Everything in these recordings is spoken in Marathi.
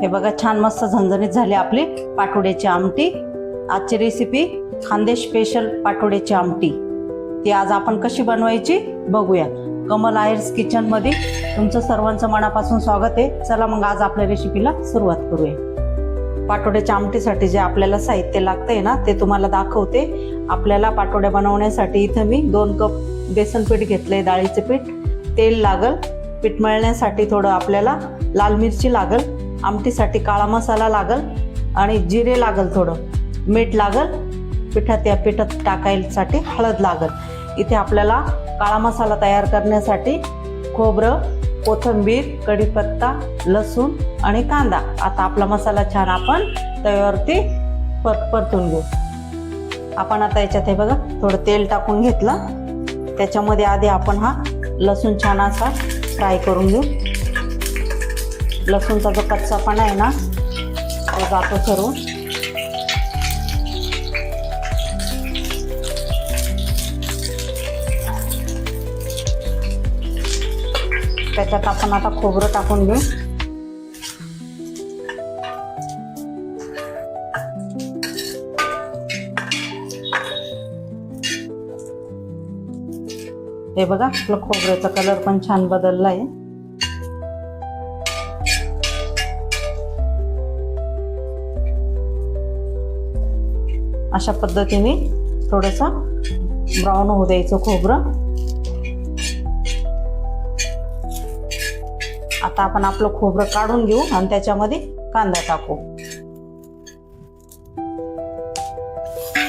हे बघा छान मस्त झणझणीत झाली आपली पाटोड्याची आमटी. आजची रेसिपी खानदेश स्पेशल पाटोड्याची आमटी. ती आज आपण कशी बनवायची बघूया. कमल आयर्स किचनमध्ये तुमचं सर्वांचं मनापासून स्वागत आहे. चला मग आज आपल्या रेसिपीला सुरुवात करूया. पाटोड्याच्या आमटीसाठी जे आपल्याला साहित्य लागतंय ना ते तुम्हाला दाखवते. आपल्याला पाटोड्या बनवण्यासाठी इथं मी दोन कप बेसन पीठ घेतलंय डाळीचं पीठ. तेल लागल. पीठ मळण्यासाठी थोडं आपल्याला लाल मिरची लागल. आमटीसाठी काळा मसाला लागल आणि जिरे लागल थोडं. मीठ लागल. पिठात या पिठात टाकायसाठी हळद लागल. इथे आपल्याला काळा मसाला तयार करण्यासाठी खोबरं कोथिंबीर कढीपत्ता लसूण आणि कांदा. आता आपला मसाला छान आपण तव्यावरती पर परतून घेऊ. आपण आता याच्यात हे बघा थोडं तेल टाकून घेतलं. त्याच्यामध्ये आधी आपण हा लसूण छान असा फ्राय करून घेऊ. लसूणचा जो कच्चापणा आहे ना तो जातो सर्व त्याच्यात आपण आता खोबरं टाकून घेऊ. हे बघा आपलं खोबऱ्याचा कलर पण छान बदलला आहे अशा पद्धतीने थोडंसं ब्राऊन होऊ द्यायचं खोबरं. आता आपण आपलं खोबरं काढून घेऊ आणि त्याच्यामध्ये कांदा टाकू.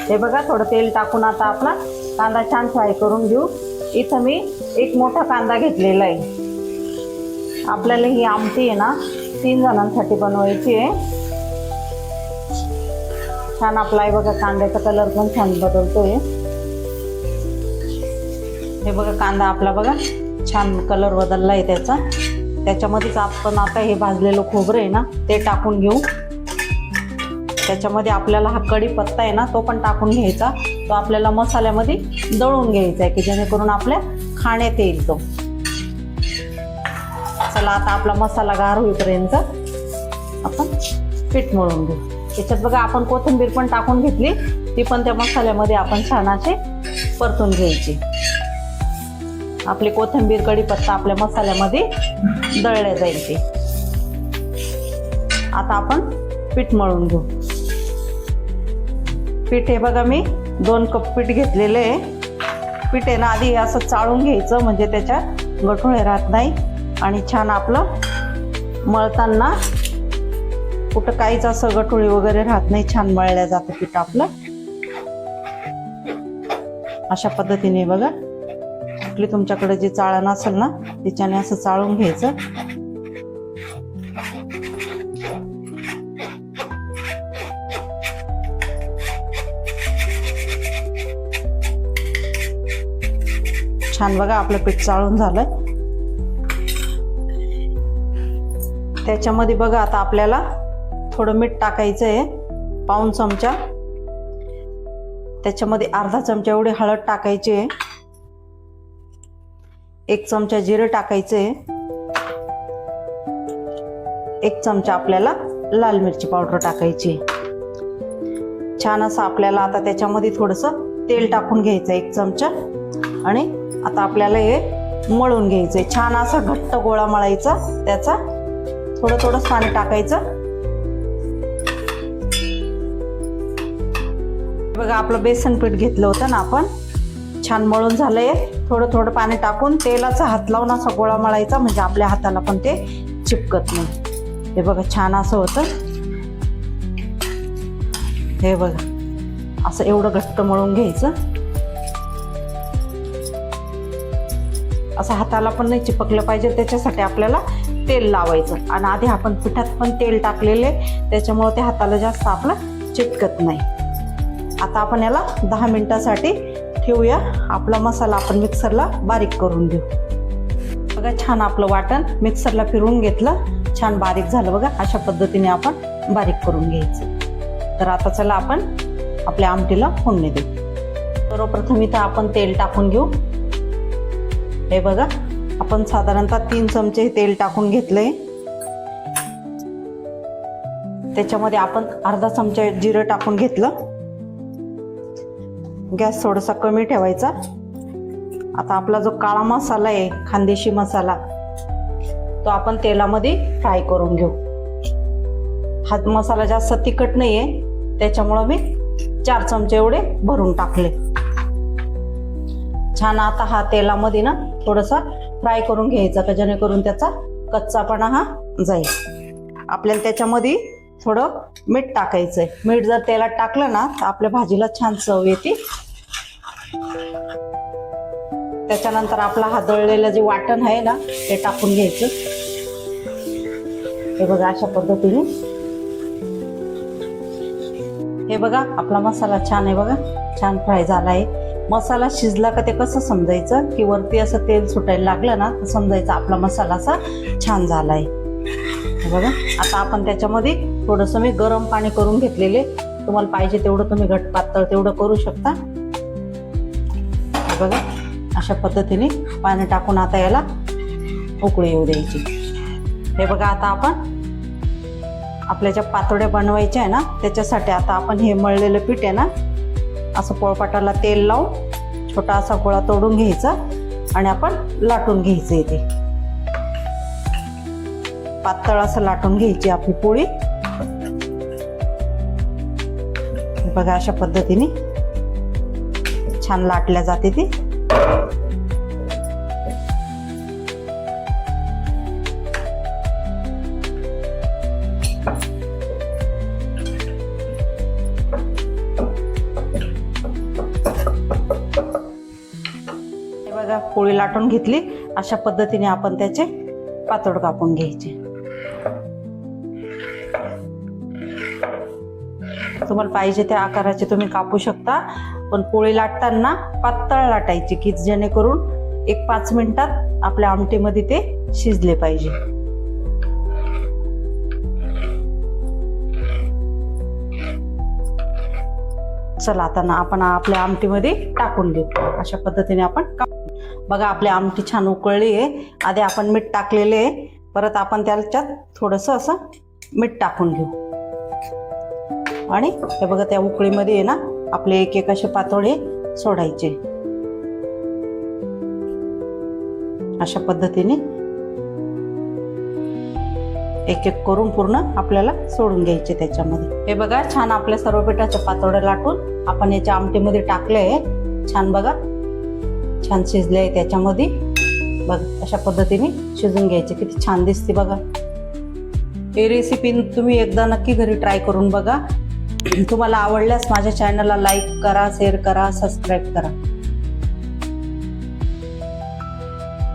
हे बघा थोडं तेल टाकून आता आपला कांदा छान फ्राय करून घेऊ. इथं मी एक मोठा कांदा घेतलेला आहे. आपल्याला ही आमटी आहे ना तीन जणांसाठी बनवायची आहे. छान आपला आहे बघा कांद्याचा कलर पण छान बदलतोय. हे बघा कांदा आपला बघा छान कलर बदलला आहे त्याचा. त्याच्यामध्येच आपण आता हे भाजलेलं खोबरं आहे ना ते टाकून घेऊ. त्याच्यामध्ये आपल्याला हा कढीपत्ता आहे ना तो पण टाकून घ्यायचा. तो आपल्याला मसाल्यामध्ये दळून घ्यायचा आहे की जेणेकरून आपल्या खाण्यात येईल तो. चला आता आपला मसाला गार होईपर्यंत आपण पीठ मळून घेऊ. त्याच्यात बघा आपण कोथिंबीर पण टाकून घेतली. ती पण त्या मसाल्यामध्ये आपण छान असे परतून घ्यायची. आपली कोथिंबीर कढीपत्ता आपल्या मसाल्यामध्ये दळले जाईल ते आता आपण पीठ मळून घेऊ. पीठ हे बघा मी दोन कप पीठ घेतलेलं आहे. पीठ आहे ना आधी असं चाळून घ्यायचं म्हणजे त्याच्यात गठुळे राहत नाही. आणि छान आपलं मळताना कुठं काहीच असं गठोळी वगैरे राहत नाही छान मळल्या जातं पीठ आपलं. अशा पद्धतीने बघा. कुठली तुमच्याकडे जे चाळण असेल ना तिच्याने असं चाळून घ्यायचं. छान बघा आपलं पीठ चाळून झालंय त्याच्यामध्ये बघा आता आपल्याला थोडं मीठ टाकायचं आहे पाऊन चमचा. त्याच्यामध्ये अर्धा चमचा एवढी हळद टाकायची. आहे एक चमचा जिरं टाकायचं आहे एक चमचा आपल्याला लाल मिरची पावडर टाकायची. छान असं आपल्याला आता त्याच्यामध्ये थोडंसं तेल टाकून घ्यायचं एक चमचा. आणि आता आपल्याला हे मळून घ्यायचंय. छान असा घट्ट गोळा मळायचा त्याचा थोडं थोडं पाणी टाकायचं. बघा आपलं बेसन पीठ घेतलं होतं ना आपण. छान मळून झालंय. थोडं थोडं पाणी टाकून तेलाचा हात लावून असा गोळा मळायचा म्हणजे आपल्या हाताला पण ते चिपकत नाही. हे बघा छान असं होतं. हे बघा असं एवढं घट्ट मळून घ्यायचं. असं हाताला पण नाही चिपकलं पाहिजे त्याच्यासाठी आपल्याला तेल लावायचं. आणि आधी आपण पिठात पण तेल टाकलेले त्याच्यामुळं ते हाताला जास्त आपलं चिपकत नाही. आता आपण याला दहा मिनिटासाठी ठेवूया. आपला मसाला आपण मिक्सरला बारीक करून घेऊ. बघा छान आपलं वाटण मिक्सरला फिरवून घेतलं. छान बारीक झालं बघा. अशा पद्धतीने आपण बारीक करून घ्यायचं. तर आता चला आपण आपल्या आमटीला फोडणी देऊ. सर्वप्रथम इथं आपण तेल टाकून घेऊ. हे बघा आपण साधारणतः तीन चमचे तेल टाकून घेतलंय. त्याच्यामध्ये आपण अर्धा चमचा जिरं टाकून घेतलं. गॅस थोडासा कमी ठेवायचा. आता आपला जो काळा मसाला आहे खानदेशी मसाला तो आपण तेलामध्ये फ्राय करून घेऊ. हा मसाला जास्त तिखट नाही आहे त्याच्यामुळं मी चार चमचे एवढे भरून टाकले. छान आता हा तेलामध्ये ना थोडासा फ्राय करून घ्यायचा का जेणेकरून त्याचा कच्चापणा हा जाईल. आपल्याला त्याच्यामध्ये थोडं मीठ टाकायचंय. मीठ जर तेलात टाकलं ना तर आपल्या भाजीला छान चव येते. त्याच्यानंतर आपला हा दळलेलं जे वाटण आहे ना ते टाकून घ्यायचं. हे बघा अशा पद्धतीने. हे बघा आपला मसाला छान आहे बघा. छान फ्राय झाला आहे. मसाला शिजला का ते कसं समजायचं? की वरती असं तेल सुटायला लागलं ना तर समजायचं आपला मसाला असा छान झाला आहे. बघा आता आपण त्याच्यामध्ये थोडंसं मी गरम पाणी करून घेतलेले. तुम्हाला पाहिजे तेवढं तुम्ही घट पातळ तेवढं करू शकता. बघा. अशा पद्धतीने पाणी टाकून आता याला उकळी येऊ द्यायची. हे बघा आता आपण आपल्या ज्या पातोड्या बनवायच्या आहे ना त्याच्यासाठी आता आपण हे मळलेलं पीठ आहे ना असं पोळपाटाला तेल लावून छोटा असा गोळा तोडून घ्यायचा आणि आपण लाटून घ्यायचं इथे. पातळ असं लाटून घ्यायची आपली पोळी. बघा अशा पद्धतीने छान लाटल्या जाते ती. बघा पोळी लाटून घेतली. अशा पद्धतीने आपण त्याचे पातळ कापून घ्यायचे. तुम्हाला पाहिजे त्या आकाराचे तुम्ही कापू शकता. पण पोळी लाटताना पातळ लाटायची की जेणेकरून एक पाच मिनिटात आपल्या आमटीमध्ये ते शिजले पाहिजे. चला आता ना आपण आपल्या आमटीमध्ये टाकून घेऊ. अशा पद्धतीने आपण बघा आपली आमटी छान उकळली आहे. आधी आपण मीठ टाकलेले आहे. परत आपण त्याच्यात थोडंसं असं मीठ टाकून घेऊ. आणि हे बघा त्या उकळीमध्ये आहे ना आपले एक एक असे पातोळे सोडायचे. अशा पद्धतीने एक एक करून पूर्ण आपल्याला सोडून घ्यायचे त्याच्यामध्ये. हे बघा छान आपल्या सर्व पिठाच्या पातोड्या लाटून आपण याच्या आमटीमध्ये टाकले. छान बघा छान शिजले आहे त्याच्यामध्ये. बघ अशा पद्धतीने शिजून घ्यायचे. किती छान दिसते बघा. ही रेसिपी तुम्ही एकदा नक्की घरी ट्राय करून बघा. तुम्हाला आवडल्यास माझ्या चॅनलला लाईक करा शेअर करा सबस्क्राईब करा.